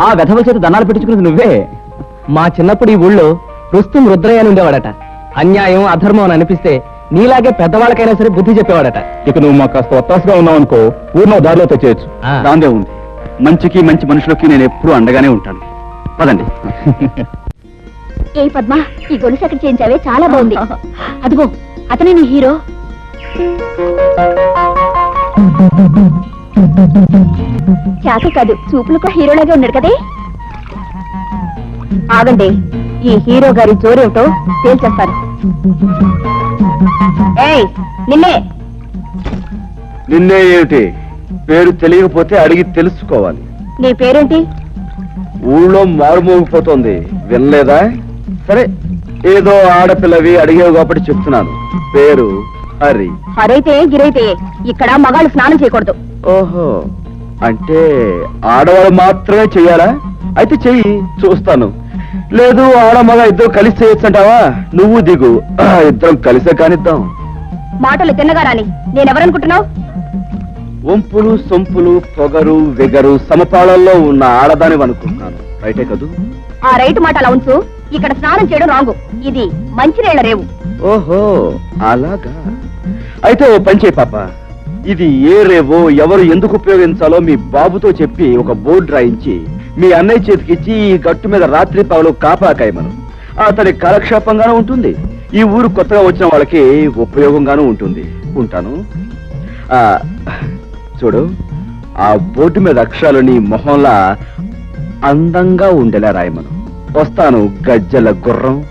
ఆ వెధవ చేత దండాలు పెట్టించుకున్నది నువ్వే. మా చిన్నప్పుడు ఈ ఊళ్ళో రుస్తుం రుద్రయ్య అని ఉండేవాడట. అన్యాయం అధర్మం అని అనిపిస్తే నీలాగే పెద్దవాళ్ళకైనా సరే బుద్ధి చెప్పేవాడట. ఇక నువ్వు మాకు కాస్త ఒత్తాసుగా ఉన్నావు అనుకో ఊరిలో దారిలో తెచ్చేయచ్చు. ఆ. దాందే ఉంది. మంచికి మంచి మనుషులకి నేను ఎప్పుడూ అండగానే ఉంటాను. పదండి. ఏ పద్మ ఈ గొలుసు ఎక్కడ చేయించావే? చాలా బాగుంది. అదిగో అతనే నీ హీరో. చాక కాదు చూపులకు హీరోలాగే ఉన్నాడు కదే. ఆగండి ఈ హీరో గారి జోరేమిటో తేల్చేస్తాను. ఏయ్ నిన్నే. నిన్నే ఏమిటి? పేరు తెలియకపోతే అడిగి తెలుసుకోవాలి. నీ పేరేంటి? ఊళ్ళో మారుమోగిపోతోంది. వినలేదా? సరే ఏదో ఆడపిల్లవి అడిగేవు కాబట్టి చెప్తున్నాను. పేరు హరి. హరైతే గిరైతే ఇక్కడ మగాళ్ళు స్నానం చేయకూడదు. ఓహో. అంటే ఆడవాళ్ళు మాత్రమే చెయ్యాలా అయితే చెయ్యి చూస్తాను. లేదు ఆడ మగ ఇద్దరు కలిసి చేయొచ్చంటావా? నువ్వు దిగు. ఇద్దరం కలిసే కానిద్దాం. మాటలు తిన్నగా రాని నేనెవరనుకుంటున్నావు? వంపులు సొంపులు పొగరు వెగరు సమపాళల్లో ఉన్న ఆడదాని అనుకుంటున్నాను. రైటే కదూ? ఆ రైతు మాట అలా ఉంచు. ఇక్కడ స్నానం చేయడం రాంగు. ఇది మంచినీళ్ళ రేవు. ఓహో అలాగా. అయితే ఓ పని చేయి పాప. ఇది ఏ రేవో ఎవరు ఎందుకు ఉపయోగించాలో మీ బాబుతో చెప్పి ఒక బోర్డు రాయించి మీ అన్నయ్య చేతికిచ్చి ఈ గట్టు మీద రాత్రి పగలు కాపాకాయమను. అతని కాలక్షేపంగానూ ఉంటుంది. ఈ ఊరు కొత్తగా వచ్చిన వాళ్ళకి ఉపయోగంగానూ ఉంటుంది. ఉంటాను. ఆ చూడు ఆ బోర్డు మీద అక్షరాలు నీ మొహంలా అందంగా ఉండేలా రాయమను. వస్తాను గజ్జల గుర్రం.